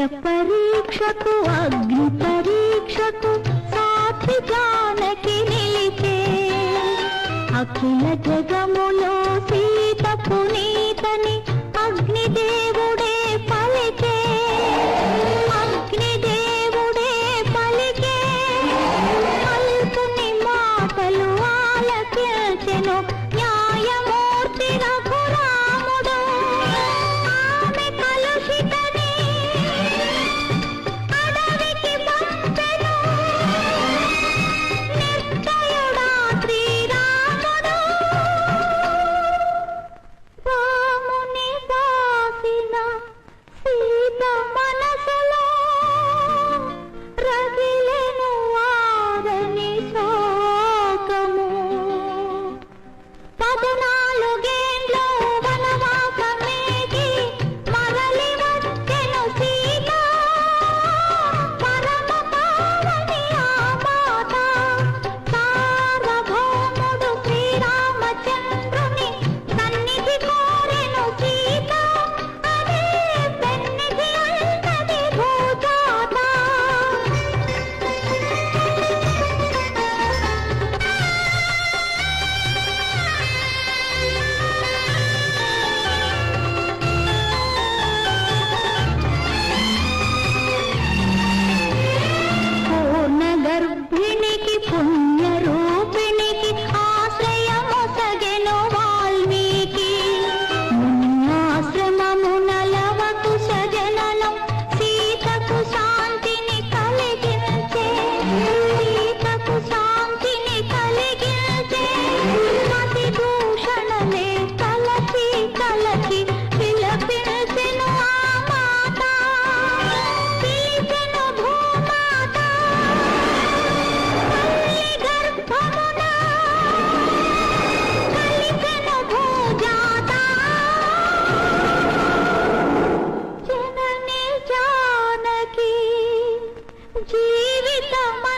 పరీక్షకు అగ్ని పరీక్షకు సాక్షి జానకి నిలిచే అఖిల జగములో జీవితమా?